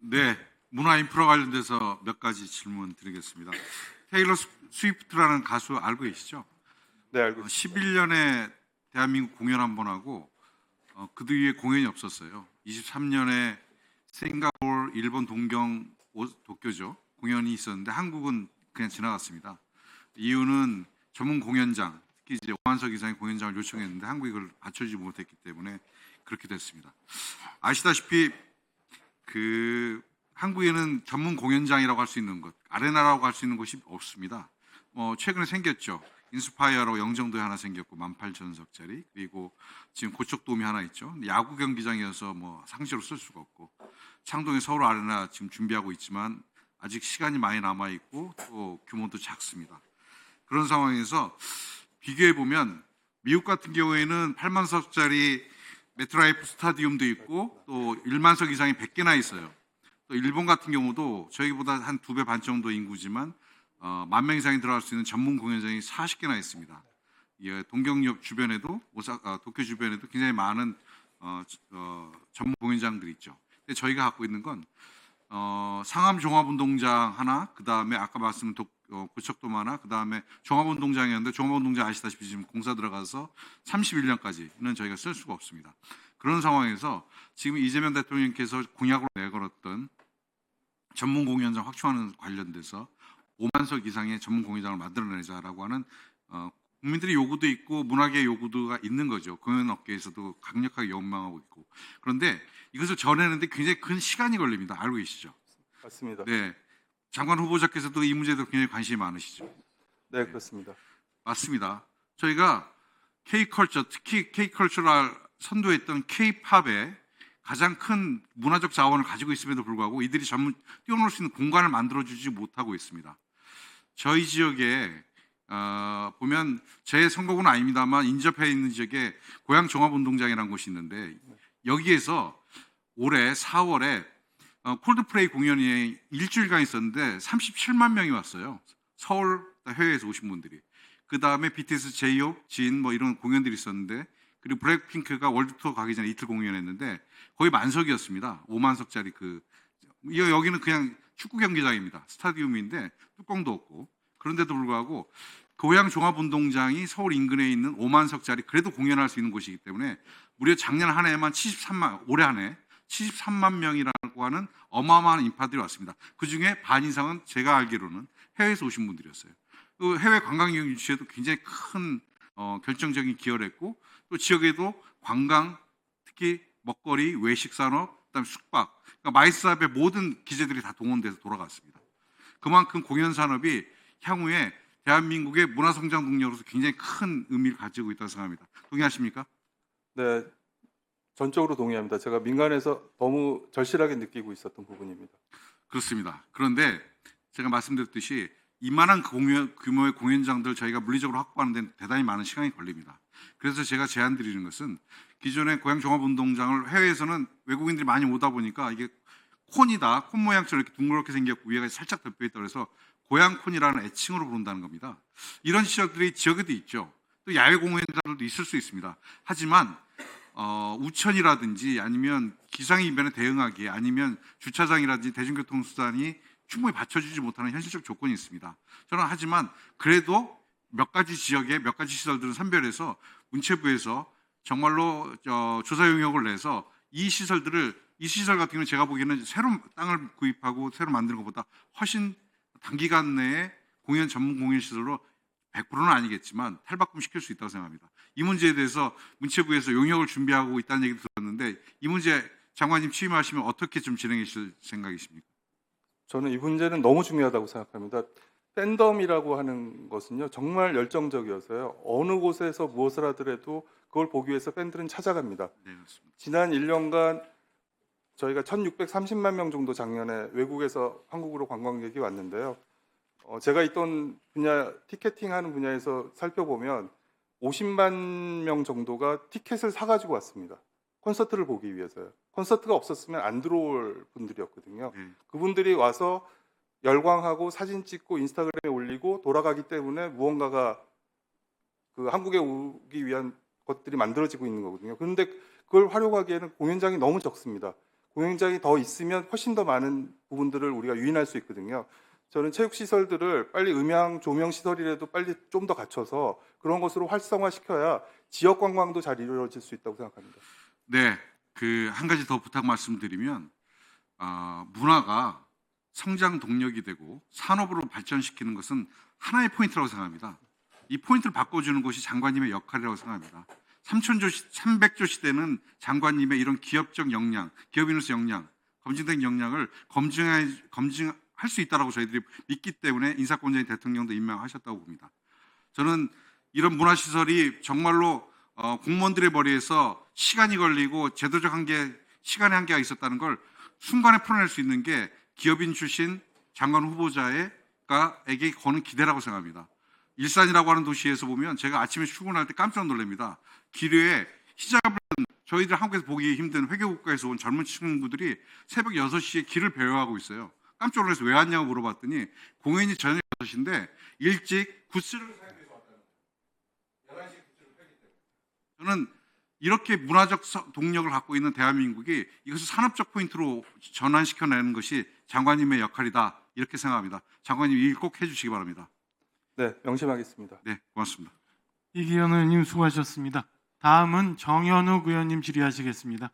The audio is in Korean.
네, 문화 인프라 관련돼서 몇 가지 질문 드리겠습니다. 테일러 스- 스위프트라는 가수 알고 계시죠? 네, 알고 어, 있습니다. 11년에 대한민국 공연 한 번 하고 어, 그 뒤에 공연이 없었어요. 23년에 싱가포르, 일본 동경, 오- 도쿄죠. 공연이 있었는데 한국은 그냥 지나갔습니다. 이유는 전문 공연장, 특히 이제 5만석 이상의 공연장을 요청했는데 한국이 그걸 받쳐주지 못했기 때문에 그렇게 됐습니다. 아시다시피 그 한국에는 전문 공연장이라고 할 수 있는 것, 아레나라고 할 수 있는 곳이 없습니다. 뭐 최근에 생겼죠. 인스파이어로 영종도에 하나 생겼고 18,000석짜리 그리고 지금 고척돔이 하나 있죠. 야구 경기장이어서 뭐 상시로 쓸 수가 없고 창동에 서울 아레나 지금 준비하고 있지만 아직 시간이 많이 남아 있고 또 규모도 작습니다. 그런 상황에서 비교해 보면 미국 같은 경우에는 8만 석짜리 메트라이프 스타디움도 있고 또 1만석 이상이 100개나 있어요. 또 일본 같은 경우도 저희보다 한 두 배 반 정도 인구지만 어, 만명 이상이 들어갈 수 있는 전문 공연장이 40개나 있습니다. 예, 동경역 주변에도 오사, 아, 도쿄 주변에도 굉장히 많은 어, 저- 어, 전문 공연장들이 있죠. 근데 저희가 갖고 있는 건 어, 상암 종합운동장 하나, 그 다음에 아까 말씀드린 도- 어, 고척돔 하나, 그 다음에 종합운동장이었는데 종합운동장 아시다시피 지금 공사 들어가서 31년까지는 저희가 쓸 수가 없습니다. 그런 상황에서 지금 이재명 대통령께서 공약으로 내걸었던 전문 공연장 확충하는 관련돼서 5만 석 이상의 전문 공연장을 만들어내자라고 하는 어, 국민들의 요구도 있고 문화계 요구도가 있는 거죠. 공연 업계에서도 강력하게 연망하고 있고 그런데 이것을 전해내는데 굉장히 큰 시간이 걸립니다. 알고 계시죠? 맞습니다. 네. 장관 후보자께서도 이 문제에 굉장히 관심이 많으시죠. 네, 그렇습니다. 맞습니다. 저희가 K컬처, 특히 K컬처를 선도했던 K팝에 가장 큰 문화적 자원을 가지고 있음에도 불구하고 이들이 전문 뛰어놀 수 있는 공간을 만들어 주지 못하고 있습니다. 저희 지역에 어, 보면 제 선거구는 아닙니다만 인접해 있는 지역에 고양 종합운동장이라는 곳이 있는데 여기에서 올해 4월에 어, 콜드플레이 공연이 일주일간 있었는데 37만 명이 왔어요. 서울 해외에서 오신 분들이. 그 다음에 BTS, 제이홉, 진 뭐 이런 공연들이 있었는데 그리고 블랙핑크가 월드 투어 가기 전에 이틀 공연했는데 거의 만석이었습니다. 5만석짜리 그 여- 여기는 그냥 축구 경기장입니다. 스타디움인데 뚜껑도 없고 그런데도 불구하고 고양 종합운동장이 서울 인근에 있는 5만석짜리 그래도 공연할 수 있는 곳이기 때문에 무려 작년 한 해에만 73만 올해 한 해 73만 명이라고 하는 어마어마한 인파들이 왔습니다. 그 중에 반 이상은 제가 알기로는 해외에서 오신 분들이었어요. 그 해외 관광객 유치에도 굉장히 큰 어, 결정적인 기여를 했고 또 지역에도 관광 특히 먹거리, 외식 산업, 그다음에 숙박, 그러니까 마이스압의 모든 기재들이 다 동원돼서 돌아갔습니다. 그만큼 공연 산업이 향후에 대한민국의 문화 성장 동력으로서 굉장히 큰 의미를 가지고 있다고 생각합니다. 동의하십니까? 네, 전적으로 동의합니다. 제가 민간에서 너무 절실하게 느끼고 있었던 부분입니다. 그렇습니다. 그런데 제가 말씀드렸듯이 이만한 공연, 규모의 공연장들 저희가 물리적으로 확보하는 데는 대단히 많은 시간이 걸립니다. 그래서 제가 제안 드리는 것은 기존의 고양 종합운동장을 해외에서는 외국인들이 많이 오다 보니까 이게 콘이다, 콘 모양처럼 이렇게 둥그렇게 생겼고 위에가 살짝 덮여 있다 그래서 고양콘이라는 애칭으로 부른다는 겁니다. 이런 시설들이 지역에도 있죠. 또 야외 공연장들도 있을 수 있습니다. 하지만 어, 우천이라든지 아니면 기상 이변에 대응하기에 아니면 주차장이라든지 대중교통 수단이 충분히 받쳐주지 못하는 현실적 조건이 있습니다. 저는 하지만 그래도 몇 가지 지역에 몇 가지 시설들은 선별해서 문체부에서 정말로 어, 조사 용역을 내서 이 시설들을 이 시설 같은 경우는 제가 보기에는 새로 땅을 구입하고 새로 만드는 것보다 훨씬 단기간 내에 공연 전문 공연 시설로 100%는 아니겠지만 탈바꿈 시킬 수 있다고 생각합니다. 이 문제에 대해서 문체부에서 용역을 준비하고 있다는 얘기도 들었는데 이 문제 장관님 취임하시면 어떻게 좀 진행하실 생각이십니까? 저는 이 문제는 너무 중요하다고 생각합니다. 팬덤이라고 하는 것은요 정말 열정적이어서요 어느 곳에서 무엇을 하더라도 그걸 보기 위해서 팬들은 찾아갑니다. 네, 그렇습니다. 지난 1년간 저희가 1,630만 명 정도 작년에 외국에서 한국으로 관광객이 왔는데요. 어, 제가 있던 분야 티켓팅 하는 분야에서 살펴보면 50만 명 정도가 티켓을 사가지고 왔습니다. 콘서트를 보기 위해서요. 콘서트가 없었으면 안 들어올 분들이었거든요. 네. 그분들이 와서 열광하고 사진 찍고 인스타그램에 올리고 돌아가기 때문에 무언가가 그 한국에 오기 위한 것들이 만들어지고 있는 거거든요. 그런데 그걸 활용하기에는 공연장이 너무 적습니다. 공연장이 더 있으면 훨씬 더 많은 부분들을 우리가 유인할 수 있거든요. 저는 체육 시설들을 빨리 음향 조명 시설이라도 빨리 좀 더 갖춰서 그런 것으로 활성화시켜야 지역 관광도 잘 이루어질 수 있다고 생각합니다. 네, 그 한 가지 더 부탁 말씀드리면 아, 문화가 성장 동력이 되고 산업으로 발전시키는 것은 하나의 포인트라고 생각합니다. 이 포인트를 바꿔주는 것이 장관님의 역할이라고 생각합니다. 3천조 시, 300조 시대는 장관님의 이런 기업적 역량, 기업인으로서 역량, 검증된 역량을 검증할, 검증 할 수 있다라고 저희들이 믿기 때문에 인사권자인 대통령도 임명하셨다고 봅니다. 저는 이런 문화시설이 정말로 어, 공무원들의 머리에서 시간이 걸리고 제도적 한계, 시간의 한계가 있었다는 걸 순간에 풀어낼 수 있는 게 기업인 출신 장관 후보자에게 거는 기대라고 생각합니다. 일산이라고 하는 도시에서 보면 제가 아침에 출근할 때 깜짝 놀랍니다. 길에 히잡을 저희들 한국에서 보기 힘든 회계국가에서 온 젊은 친구들이 새벽 6시에 길을 배회하고 있어요. 깜짝 놀라서 왜 왔냐고 물어봤더니 공연이 저녁 6시인데 일찍 구스를 사용해서 왔다는 거예요. 11시에 구스를 펴기 때문에. 저는 이렇게 문화적 서- 동력을 갖고 있는 대한민국이 이것을 산업적 포인트로 전환시켜내는 것이 장관님의 역할이다. 이렇게 생각합니다. 장관님 이일꼭 해주시기 바랍니다. 네, 명심하겠습니다. 네, 고맙습니다. 이기현 의원님 수고하셨습니다. 다음은 정현욱 의원님 질의하시겠습니다.